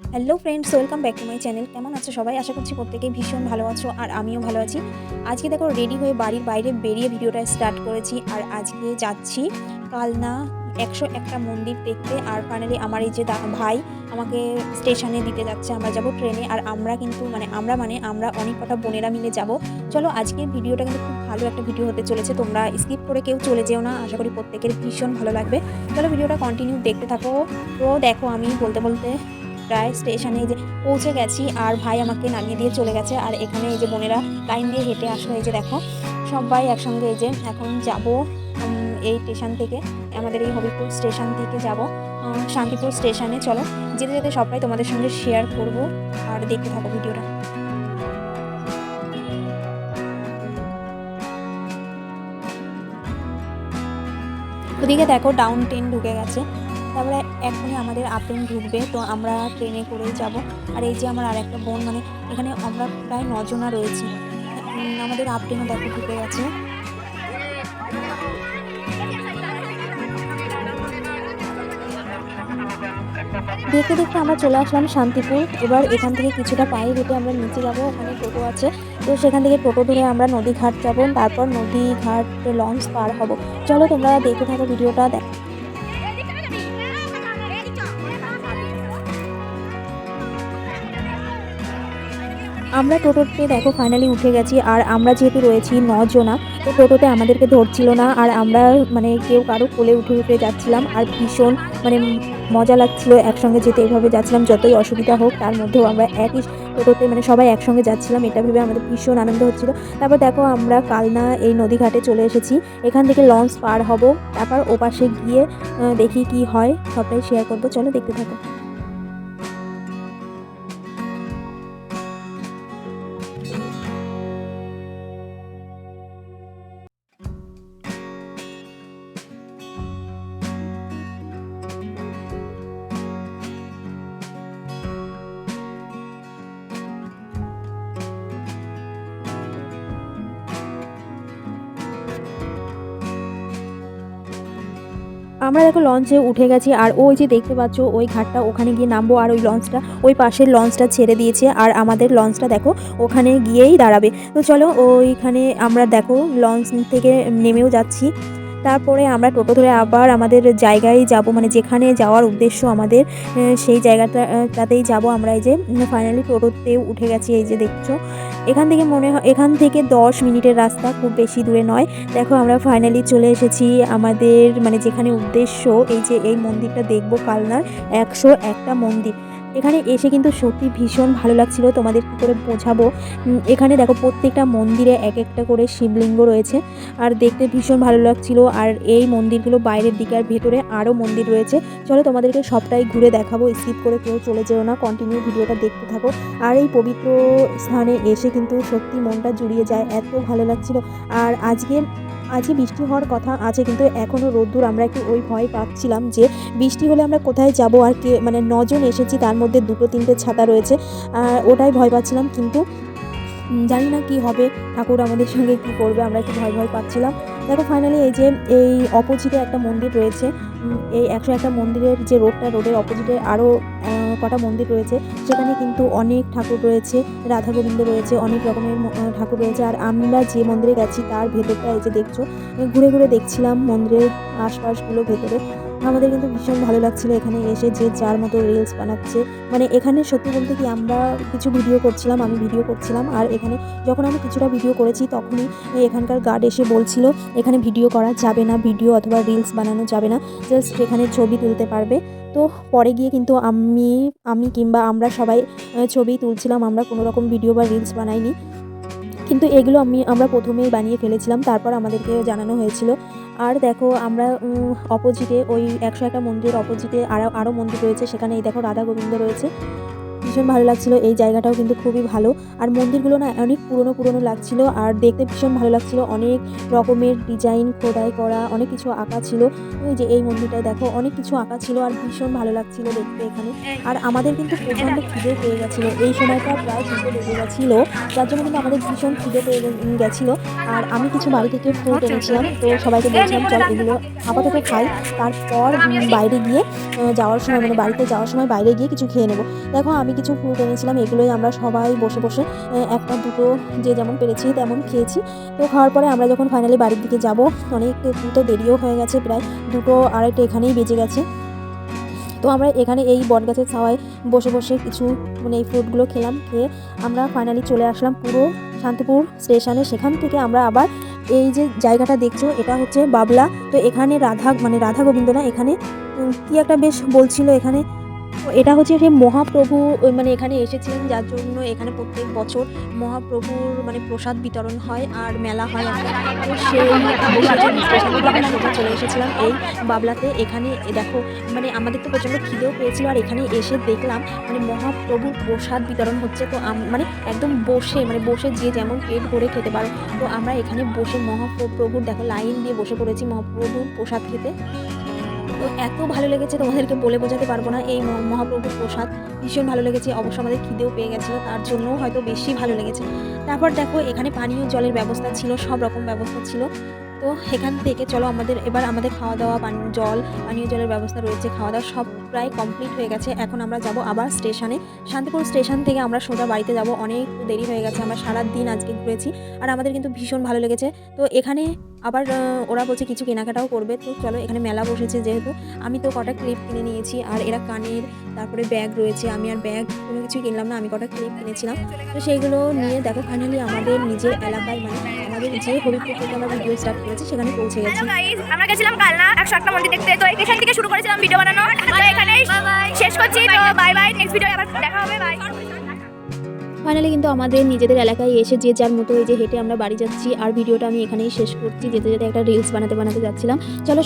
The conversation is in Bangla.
Hello friends welcome back to my channel কেমন আছো সবাই? আশা করছি প্রত্যেকেই ভীষণ ভালো আছো আর আমিও ভালো আছি। আজকে দেখো রেডি হয়ে বাড়ির বাইরে বেরিয়ে ভিডিওটা স্টার্ট করেছি আর আজকে যাচ্ছি কালনা একশো একটা মন্দির দেখতে আর ফাইনালি আমার এই যে ভাই আমাকে স্টেশনে দিতে যাচ্ছে, আমরা যাব ট্রেনে আর আমরা কিন্তু মানে আমরা মানে আমরা অনেক কটা বোনেরা মিলে যাব। চলো আজকের ভিডিওটা কিন্তু খুব ভালো একটা ভিডিও হতে চলেছে, তোমরা স্কিপ করে কেউ চলে যেও না, আশা করি প্রত্যেকের ভীষণ ভালো লাগবে। চলো ভিডিওটা কন্টিনিউ দেখতে থাকো। তো দেখো আমি বলতে বলতে প্রায় স্টেশনে যে পৌঁছে গেছি আর ভাই আমাকে নামিয়ে দিয়ে চলে গেছে। আর এখানে এই যে বোনেরা লাইন দিয়ে হেঁটে আসলো, এই যে দেখো, সবাই একসঙ্গে এই যে এখন যাব এই স্টেশন থেকে, আমাদের এই হবিপুর স্টেশন থেকে যাব শান্তিপুর স্টেশনে চলো, যেতে যেতে সবাই তোমাদের সঙ্গে শেয়ার করব আর দেখতে থাকো ভিডিওটা। ওদিকে দেখো ডাউন ট্রেন ঢুকে গেছে। তারপরে এখনই আমাদের আপ ট্রেন ঢুকবে, তো আমরা ট্রেনে করেই যাব। আর এই যে আমার আর একটা বোন মানে এখানে আমরা প্রায় নজনা রয়েছি। আমাদের আপ ট্রেনও দেখো ঢুকে গেছে। দেখতে দেখতে আমরা চলে আসলাম শান্তিপুর। এবার এখান থেকে কিছুটা পায়ে হেঁটে আমরা নিচে যাব, ওখানে টোটো আছে। তো সেখান থেকে টোটো ধরে আমরা নদীঘাট যাব। তারপর নদীঘাট লঞ্চ পার হব। চলো তোমরা দেখে থাকো ভিডিওটা, দেখ আমরা টোটোতে দেখো ফাইনালি উঠে গেছি। আর আমরা যেহেতু রয়েছি নজনা, তো টোটোতে আমাদেরকে ধরছিল না। আর আমরা মানে কেউ কারও কোলে উঠে উঠে যাচ্ছিলাম। আর ভীষণ মানে মজা লাগছিল একসঙ্গে যেতে। এভাবে যাচ্ছিলাম, যতই অসুবিধা হোক, তার মধ্যেও আমরা একই টোটোতে মানে সবাই একসঙ্গে যাচ্ছিলাম। এটা ভেবে আমাদের ভীষণ আনন্দ হচ্ছিল। তারপর দেখো, আমরা কালনা এই নদীঘাটে চলে এসেছি। এখান থেকে লঞ্চ পার হব। তারপর ওপাশে গিয়ে দেখি কি হয়। সবটাই শেয়ার করব। চলো দেখতে থাকো। আমরা দেখো লঞ্চে উঠে গেছি, আর ওই যে দেখতে পাচ্ছ, ওই ঘাটটা, ওখানে গিয়ে নামবো, আর ওই লঞ্চটা ওই পাশের লঞ্চটা ছেড়ে দিয়েছে, আর আমাদের লঞ্চটা দেখো, ওখানে গিয়েই দাঁড়াবে। তো চলো, ওইখানে আমরা দেখো লঞ্চ থেকে নেমেও যাচ্ছি। তারপরে আমরা টোটো ধরে আবার আমাদের জায়গায় যাব মানে যেখানে যাওয়ার উদ্দেশ্য আমাদের সেই জায়গাটা আহ, যাব আমরা। এই যে ফাইনালি টোটোতেও উঠে গেছি এই যে দেখছ। এখান থেকে মনে হয় এখান থেকে দশ মিনিটের রাস্তা খুব বেশি দূরে নয়। দেখো আমরা ফাইনালি চলে এসেছি আমাদের মানে যেখানে উদ্দেশ্য এই যে এই মন্দিরটা দেখব কালনার একশো একটা মন্দির। এখানে এসে কিন্তু সত্যি ভীষণ ভালো লাগছিল। তোমাদের কী করে বোঝাবো? এখানে দেখো প্রত্যেকটা মন্দিরে এক একটা করে শিবলিঙ্গ রয়েছে। আর দেখতে ভীষণ ভালো লাগছিল। আর এই মন্দিরগুলো বাইরের দিকে আর ভেতরে আরও মন্দির রয়েছে। চলো তোমাদেরকে সবটাই ঘুরে দেখাবো। স্কিপ করে কেউ চলে যেও না। কন্টিনিউ ভিডিওটা দেখতে থাকো। আর এই পবিত্র স্থানে এসে কিন্তু সত্যি মনটা জুড়িয়ে যায়। এত ভালো লাগছিল। আর আজকে আজকে বৃষ্টি হওয়ার কথা আছে, কিন্তু এখনও রোদ্দুর আমরা একটু ওই ভয় পাচ্ছিলাম যে বৃষ্টি হলে আমরা কোথায় যাব আর কে মানে নজন এসেছি, তার মধ্যে দুটো তিনটে ছাতা রয়েছে, আর ওটাই ভয় পাচ্ছিলাম, কিন্তু জানি না কি হবে, ঠাকুর আমাদের সঙ্গে কি করবে, আমরা একটু ভয় ভয় পাচ্ছিলাম। দেখো ফাইনালি এই যে এই অপোজিটে একটা মন্দির রয়েছে এই একশো একটা মন্দিরের যে রোডটা, রোডের অপোজিটে আরও কটা মন্দির রয়েছে, সেখানে কিন্তু অনেক ঠাকুর রয়েছে, রাধা গোবিন্দ রয়েছে, অনেক রকমের ঠাকুর রয়েছে। আর আমরা যে মন্দিরে গেছি তার ভেতরটা এই যে দেখছ ঘুরে ঘুরে দেখছিলাম মন্দিরের আশপাশগুলো ভেতরে। আমাদের কিন্তু ভীষণ ভালো লাগছিল এখানে এসে যে যার মতো রিলস বানাচ্ছে। মানে এখানে সত্যি বলতে কি আমরা কিছু ভিডিও করছিলাম, আমি ভিডিও করছিলাম, আর এখানে যখন আমি কিছুটা ভিডিও করেছি তখনই এখানকার গার্ড এসে বলছিল, এখানে ভিডিও করা যাবে না ভিডিও অথবা রিলস বানানো যাবে না জাস্ট এখানে ছবি তুলতে পারবে। তো পরে গিয়ে কিন্তু আমি আমি কিংবা আমরা সবাই ছবি তুলছিলাম, আমরা কোনো রকম ভিডিও বা রিলস বানাইনি। কিন্তু এগুলো আমি, আমরা প্রথমেই বানিয়ে ফেলেছিলাম, তারপর আমাদেরকে জানানো হয়েছিল। আর দেখো আমরা অপোজিটে ওই একশো একটা মন্দির অপোজিটে আরও আরও মন্দির রয়েছে, সেখানে এই দেখো রাধা গোবিন্দ রয়েছে। ভীষণ ভালো লাগছিল। এই জায়গাটাও কিন্তু খুবই ভালো। আর মন্দিরগুলো না অনেক পুরনো পুরনো লাগছিল। আর দেখতে ভীষণ ভালো লাগছিল। অনেক রকমের ডিজাইন খোদাই করা অনেক কিছু আঁকা ছিল। ওই যে এই মন্দিরটায় দেখো, অনেক কিছু আঁকা ছিল আর ভীষণ ভালো লাগছিল দেখতে এখানে। আর আমাদের কিন্তু প্রচণ্ড খিদে পেয়ে গেছিল। এই সময়টা প্রায় দুটো লেগে গেছিল। যার জন্য কিন্তু আমাদের ভীষণ খিদে পেয়ে গেছিল। আর আমি কিছু বাড়ি থেকে ফ্রুট এনেছিলাম তো সবাইকে বলছিলাম, চল এগুলো আপাতত খাই। তারপর বাইরে গিয়ে যাওয়ার সময় মানে বাড়িতে যাওয়ার সময় বাইরে গিয়ে কিছু খেয়ে নেব। দেখো আমি কিছু ফ্রুট এনেছিলাম এগুলোই আমরা সবাই বসে বসে একটা দুটো যে যেমন পেরেছি তেমন খেয়েছি। তো খাওয়ার পরে আমরা যখন ফাইনালি বাড়ির দিকে যাব, অনেক তো দেরিও হয়ে গেছে, প্রায় দুটো আড়াইটে এখানেই বেজে গেছে। তো আমরা এখানে এই বটগাছের ছাওয়ায় বসে বসে কিছু মানে এই ফ্রুটগুলো খেলাম, খেয়ে আমরা ফাইনালি চলে আসলাম পুরো শান্তিপুর স্টেশনে। সেখান থেকে আমরা আবার এই যে জায়গাটা দেখছ, এটা হচ্ছে বাবলা। তো এখানে রাধা মানে রাধা গোবিন্দ না এখানে কি একটা বেশ বলছিল এখানে এটা হচ্ছে সেই মহাপ্রভু মানে এখানে এসেছিলেন যার জন্য এখানে প্রত্যেক বছর মহাপ্রভুর মানে প্রসাদ বিতরণ হয় আর মেলা হয় তো সেই চলে এসেছিলাম। এই বাবলাতে এখানে দেখো মানে আমাদের তো প্রচণ্ড খিদেও পেয়েছিল আর এখানে এসে দেখলাম মানে মহাপ্রভুর প্রসাদ বিতরণ হচ্ছে। তো মানে একদম বসে মানে বসে যে যেমন পেট ভরে খেতে পারো। তো আমরা এখানে বসে মহাপ্রভুর, দেখো লাইন দিয়ে বসে পড়েছি মহাপ্রভুর প্রসাদ খেতে। তো এত ভালো লেগেছে, তোমাদেরকে বলে বোঝাতে পারব না। এই মহাপ্রভুর প্রসাদ ভীষণ ভালো লেগেছে, অবশ্য আমাদের খিদেও পেয়ে গেছিল, তার জন্যও হয়তো বেশি ভালো লেগেছে। তারপর দেখো, এখানে পানীয় জলের ব্যবস্থা ছিল, সব রকম ব্যবস্থা ছিল। তো এখান থেকে চলো আমাদের, এবার আমাদের খাওয়া দাওয়া পানীয় জল, পানীয় জলের ব্যবস্থা রয়েছে, খাওয়া দাওয়া সব প্রায় কমপ্লিট হয়ে গেছে। এখন আমরা যাব আবার স্টেশনে শান্তিপুর স্টেশন থেকে আমরা সোজা বাড়িতে যাব, অনেক দেরি হয়ে গেছে, আমরা সারা দিন আজকে ঘুরেছি। আর আমাদের কিন্তু ভীষণ ভালো লেগেছে। তো এখানে আবার ওরা বলছে কিছু কেনাকাটাও করবে। তো চলো এখানে মেলা বসেছে যেহেতু, আমি তো কটা ক্লিপ কিনে নিয়েছি, আর এরা কানের, তারপরে ব্যাগ রয়েছে, আমি আর ব্যাগ কোনো কিছুই কিনলাম না, আমি কটা ক্লিপ কিনেছিলাম। তো সেইগুলো নিয়ে দেখো ফাইনালি আমাদের নিজের এলাকায় মানে আমাদের যে হরিপুর থেকে আমরা ভিডিও স্টার্ট সেখানে পৌঁছে গেছি। আমরা গেছিলাম কালনা একশো মন্দির দেখতে। তো এখান থেকে শুরু করেছিলাম ভিডিও বানানো। তো এখানেই শেষ করছি। তো বাই বাই নেক্সট ভিডিও আবার দেখা হবে বাই ফাইনালি কিন্তু আমাদের নিজেদের এলাকায় এসে যে যার মতো এই যে হেঁটে আমরা বাড়ি যাচ্ছি আর ভিডিওটা আমি এখানেই শেষ করছি। যেতে যেতে একটা রিলস বানাতে বানাতে যাচ্ছিলাম। চলো